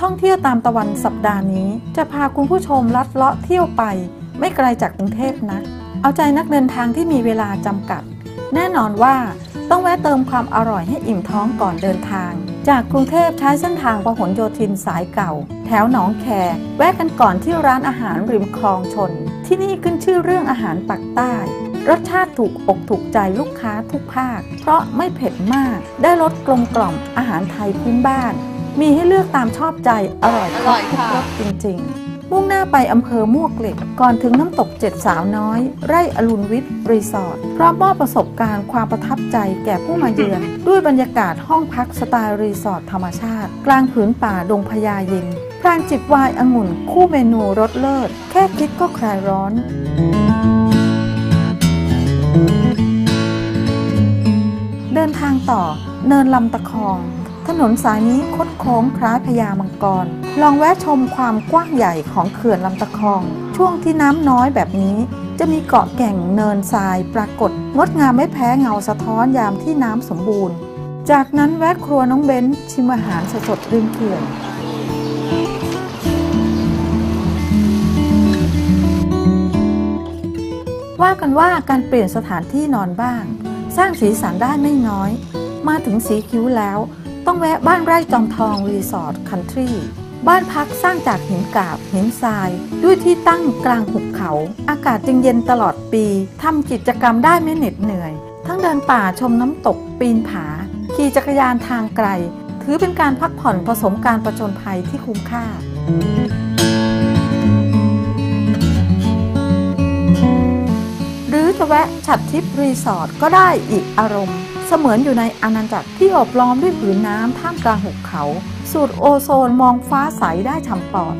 ท่องเที่ยวตามตะวันสัปดาห์นี้ จะพาคุณผู้ชมลัดเลาะเที่ยวไป ไม่ไกลจากกรุงเทพนะเอาใจนักเดินทางที่มีเวลาจำกัด แน่นอนว่าต้องแวะเติมความอร่อยให้อิ่มท้องก่อนเดินทาง จากกรุงเทพใช้เส้นทางพหลโยธินสายเก่า แถวหนองแค แวะกันก่อนที่ร้านอาหารริมคลองชน ที่นี่ขึ้นชื่อเรื่องอาหารปักใต้รสชาติถูกอกถูกใจลูกค้าทุกภาค เพราะไม่เผ็ดมาก ได้รสกลมกล่อมอาหารไทยพื้นบ้าน มีให้เลือกตามชอบใจอร่อยครบทุกรสจริงๆ มุ่งหน้าไปอำเภอมวกเหล็ก ก่อนถึงน้ำตกเจ็ดสาวน้อย ไร่อรุณวิทย์ รีสอร์ทพร้อมมอบประสบการณ์ความประทับใจแก่ผู้มาเยือน ด้วยบรรยากาศห้องพักสไตล์รีสอร์ทธรรมชาติ กลางผืนป่าดงพญาเย็นพรานจิบไวายองุ่น คู่เมนูรสเลิศ แค่คิดก็คลายร้อนเดินทางต่อเนินลำตะคอง ถนนสายนี้คดโค้งคล้ายพญามังกร ลองแวะชมความกว้างใหญ่ของเขื่อนลำตะคอง ช่วงที่น้ำน้อยแบบนี้ จะมีเกาะแก่งเนินทรายปรากฏ งดงามไม่แพ้เงาสะท้อนยามที่น้ำสมบูรณ์ จากนั้นแวะครัวน้องเบนชิมอาหารสดๆริมเขื่อนว่ากันว่าการเปลี่ยนสถานที่นอนบ้าง สร้างสีสันได้ไม่น้อย มาถึงสีคิ้วแล้ว ต้องแวะบ้านไร่จอมทองรีสอร์ทคันทรีบ้านพักสร้างจากหินกาบหินทราย ด้วยที่ตั้งกลางหุบเขา อากาศจึงเย็นตลอดปีทำกิจกรรมได้ไม่เหน็ดเหนื่อย ทั้งเดินป่าชมน้ำตกปีนผา ขี่จักรยานทางไกล ถือเป็นการพักผ่อนผสมการประจนภัยที่คุ้มค่าหรือจะแวะฉัดทิพย์รีสอร์ทก็ได้อีกอารมณ์ เสมือนอยู่ในอาณาจักรที่อบล้อมด้วยผืนน้ำท่ามกลางหุบเขา สูดโอโซนมองฟ้าใสได้ฉ่ำปอด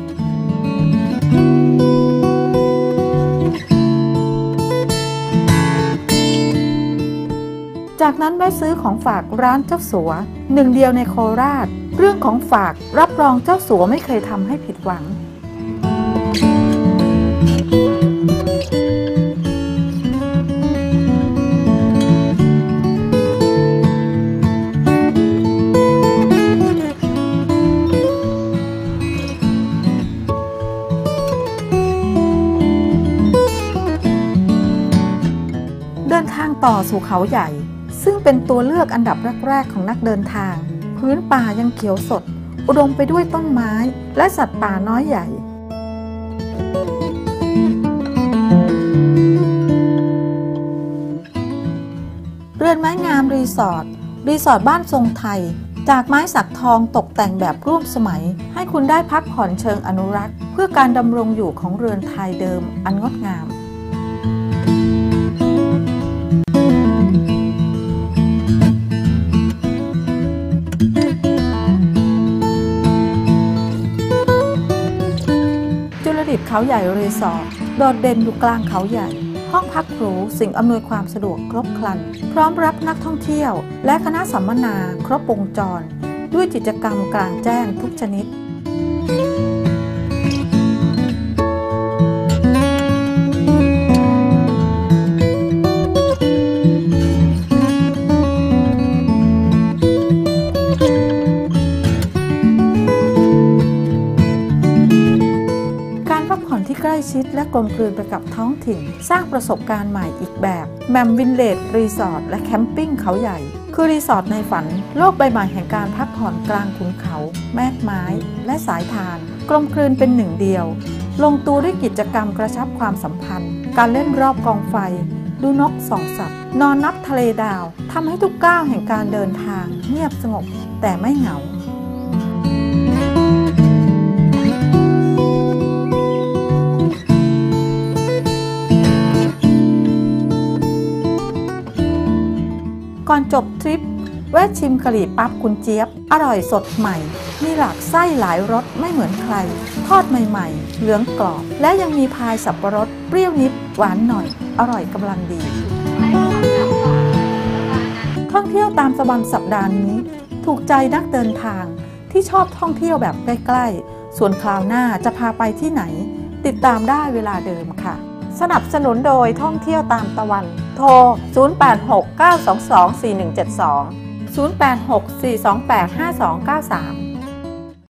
จากนั้นแวะซื้อของฝากร้านเจ้าสัว หนึ่งเดียวในโคราช เรื่องของฝากรับรองเจ้าสัวไม่เคยทำให้ผิดหวังเต่อสู่เขาใหญ่ ซึ่งเป็นตัวเลือกอันดับแรกๆของนักเดินทาง พื้นป่ายังเขียวสด อุดมไปด้วยต้นไม้และสัตว์ป่าน้อยใหญ่เรือนไม้งามรีสอร์ทรีสอร์ทบ้านทรงไทย จากไม้สักทองตกแต่งแบบร่วมสมัย ให้คุณได้พักผ่อนเชิงอนุรักษ์ เพื่อการดำรงอยู่ของเรือนไทยเดิมอันงดงาม ดิตเขาใหญ่รีสอร์ทโดดเด่นอยู่กลางเขาใหญ่ ห้องพักหรูสิ่งอำนวยความสะดวกครบครัน พร้อมรับนักท่องเที่ยว และคณะสัมมนาครบวงจร ด้วยกิจกรรมกลางแจ้งทุกชนิด ล้ชิดและกลมกลืนไปกับท้องถิ่น สร้างประสบการณ์ใหม่อีกแบบแมมวินเลดรีสอร์ทและแคมปิ้งเขาใหญ่ คือรีสอร์ทในฝัน โลกใบใหม่แห่งการพักผ่อนกลางขุนเขา แมกไม้ และสายทาน กลมกลืนเป็นหนึ่งเดียว ลงตัวด้วยกิจกรรมกระชับความสัมพันธ์ การเล่นรอบกองไฟ ดูนกสองสัตว์ นอนนับทะเลดาวทำให้ทุกก้าวแห่งการเดินทาง เงียบสงบแต่ไม่เหงา ก่อนจบทริป แวะชิมกะหรี่ปั๊บคุณเจี๊ยบ อร่อยสดใหม่ มีหลากไส้หลายรสไม่เหมือนใคร ทอดใหม่ๆ เหลืองกรอบ และยังมีพายสับปะรด เปรี้ยวนิด หวานหน่อย อร่อยกำลังดี ท่องเที่ยวตามสวรรค์สัปดาห์นี้ ถูกใจนักเดินทางที่ชอบท่องเที่ยวแบบใกล้ ๆ ส่วนคราวหน้าจะพาไปที่ไหน ติดตามได้เวลาเดิมค่ะ สนับสนุนโดยท่องเที่ยวตามตะวัน โทร 0869224172 0864285293